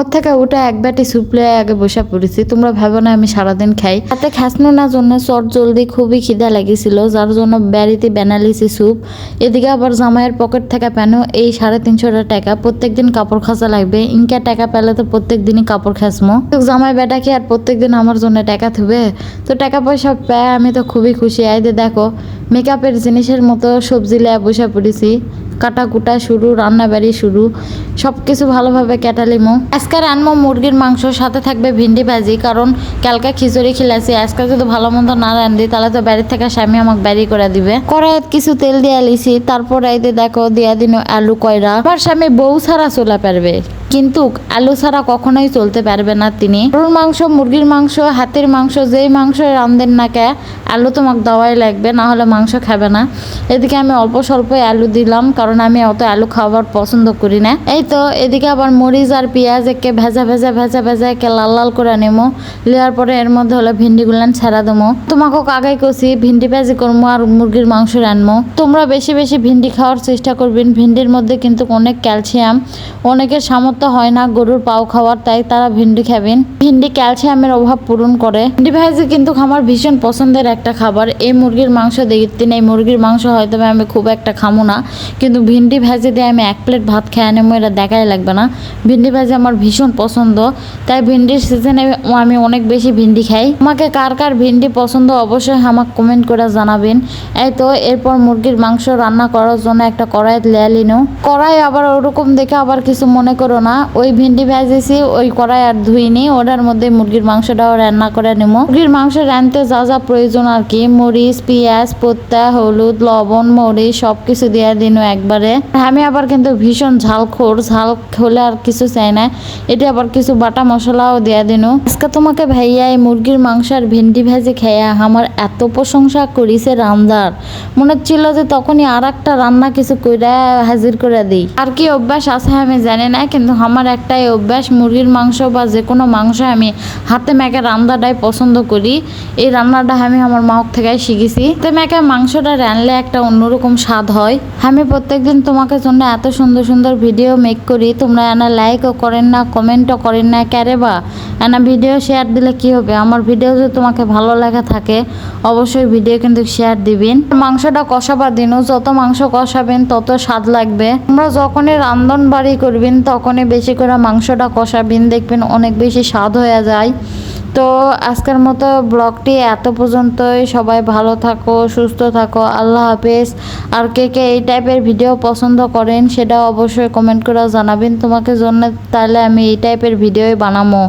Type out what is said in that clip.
ওর থেকে উঠে এক বাটি স্যুপ লয়ে আগে বসে পড়েছি। তোমরা ভাবো না, আমি সারাদিন খাই। হাতে খাসনো না জন্য চট জলদি খুবই খিদা লাগিয়েছিল যার জন্য বাড়িতে বানালিছি স্যুপ। এদিকে আবার জামাইয়ের পকেট থেকে পেনো এই সাড়ে তিনশোটা টাকা। প্রত্যেকদিন কাপড় খাসা লাগবে। ইনকা টাকা পেলে তো প্রত্যেক দিনই কাপড় খাসমো। তো জামাই বেটা কি আর প্রত্যেকদিন আমার জন্য টাকা থুবে? তো টাকা পয়সা পেয়ে, আমি তো খুবই খুশি। আইদে, দেখো মেকআপের জিনিসের মতো সবজি লেয়া বসে পড়েছি। কাটা কুটা শুরু, রান্নাবাড়ি শুরু সব কিছু ভালোভাবে কেটালিমো। আজকে রানমো মুরগির মাংস সাথে থাকবে ভিন্ডি ভাজি, কারণ কালকে খিচুড়ি খিলাছি, আজকে যদি ভালো মন্দ না রান্ধি, তাহলে তো বাড়ির থেকে স্বামী আমাকে বাড়ি করে দিবে। কড়াইত কিছু তেল দিয়ে লিছি, তারপর এই দেখো দিয়া দিন আলু কয়রা। আমার স্বামী বউ ছাড়া চলা পারবে। কিন্তু আলু ছাড়া কখনোই চলতে পারবে না তিনি। গরুর মাংস, মুরগির মাংস, হাতের মাংস, যেই মাংস রান্ধেন না কে, আলু তোমাকে দেওয়াই লাগবে, না হলে মাংস খাবে না। এদিকে আমি অল্প স্বল্প আলু দিলাম, কারণ আমি অত আলু খাবার পছন্দ করি না। এই তো, এদিকে আবার মরিচ আর পেঁয়াজ একে ভেজা ভেজা ভেজা ভেজা একে লাল লাল করে নেব নেওয়ার পরে এর মধ্যে হলো ভিন্ডি গুলান ছেড়া দেবো। তোমাকে আগে কষি ভিন্ডি ভাজি করব আর মুরগির মাংস রানবো তোমরা বেশি বেশি ভিন্ডি খাওয়ার চেষ্টা করবেন। ভিন্ডির মধ্যে কিন্তু অনেক ক্যালসিয়াম, অনেকের সামর্থ্য হয় না, গরুর পাও খাওয়ার, তাই তারা ভিন্ডি খাবেন। ভিন্ডি ক্যালসিয়ামের অভাব পূরণ করে। ভিন্ডি ভাজি কিন্তু আমার ভীষণ পছন্দের একটা খাবার। এই মুরগির মাংস দেখতে এই মুরগির মাংস হয়তো আমি খুব একটা খামো না, কিন্তু ভিন্ডি ভাজি দিয়ে আমি এক প্লেট ভাত খেয়ে নেব এটা দেখাই লাগবে না। ভিন্ডি ভাজি আমার ভীষণ পছন্দ, তাই ভিন্ডির সিজনে আমি অনেক বেশি ভিন্ডি খাই। আমাকে কার কার ভিন্ডি পছন্দ অবশ্যই আমাকে কমেন্ট করে জানাবেন। এই তো, এরপর মুরগির মাংস রান্না করার জন্য একটা কড়াই লেয়ালি নো কড়াই আবার ওরকম দেখে আবার কিছু মনে করো না। ওই ভিন্ডি ভেজেছি, ওই কড়াই আর ধুইনি ওটার মধ্যে মুরগির মাংসটাও রান্না করে নেব। মুরগির মাংস রাঁধতে যা যা প্রয়োজন আর কি, মরিচ, পেঁয়াজ, পোত্তা, হলুদ, লবণ, মরিচ সব কিছু দিয়ে দিন একবারে। আমি আবার কিন্তু ভীষণ ঝাল খোর ঝাল হলে আর কিছু চাই না। এটা আবার কিছু বাটা মশলাও দিয়ে দিন। আজকে তোমাকে ভাইয়া এই মুরগির মাংস আর ভেন্ডি ভেজে খেয়া আমার এত প্রশংসা করিছে রান্দার মনে হচ্ছিল যে তখনই আর একটা রান্না কিছু কইরা হাজির করে দিই। আর কি অভ্যাস আছে আমি জানি না, কিন্তু আমার একটাই অভ্যাস, মুরগির মাংস বা যে কোনো মাংস আমি হাতে মেখে রান্নাটাই পছন্দ করি। এই রান্নাটা আমি আমার মাওক থেকে শিখেছি। হাতে মেখে মাংসটা রানলে একটা অন্যরকম স্বাদ হয়। আমি প্রত্যেকদিন তোমাকে জন্য এত সুন্দর সুন্দর ভিডিও মেক করি। তোমরা এনা লাইকও করেন না কমেন্টও করেন না, ক্যারে বা এনা ভিডিও শেয়ার দিলে কি হবে? আমার ভিডিও যদি তোমাকে ভালো লাগা থাকে, অবশ্যই ভিডিও কিন্তু শেয়ার দিবেন। মাংসটা কষাবার দিনও যত মাংস কষাবেন, তত স্বাদ লাগবে। তোমরা যখনই রান্ধন বাড়ি করবেন, তখনই বেশি করে মাংসটা কষাবেন, দেখবেন অনেক বেশি স্বাদ হয়ে যায়। তো আজকের মতো ব্লগটি এত পর্যন্তই। সবাই ভালো থাকো, সুস্থ থাকো, আল্লাহ হাফেজ। আর কে কে এই টাইপের ভিডিও পছন্দ করেন সেটা অবশ্যই কমেন্ট করে জানাবেন। তোমাকে জন্য তাহলে আমি এই টাইপের ভিডিওই বানাবো।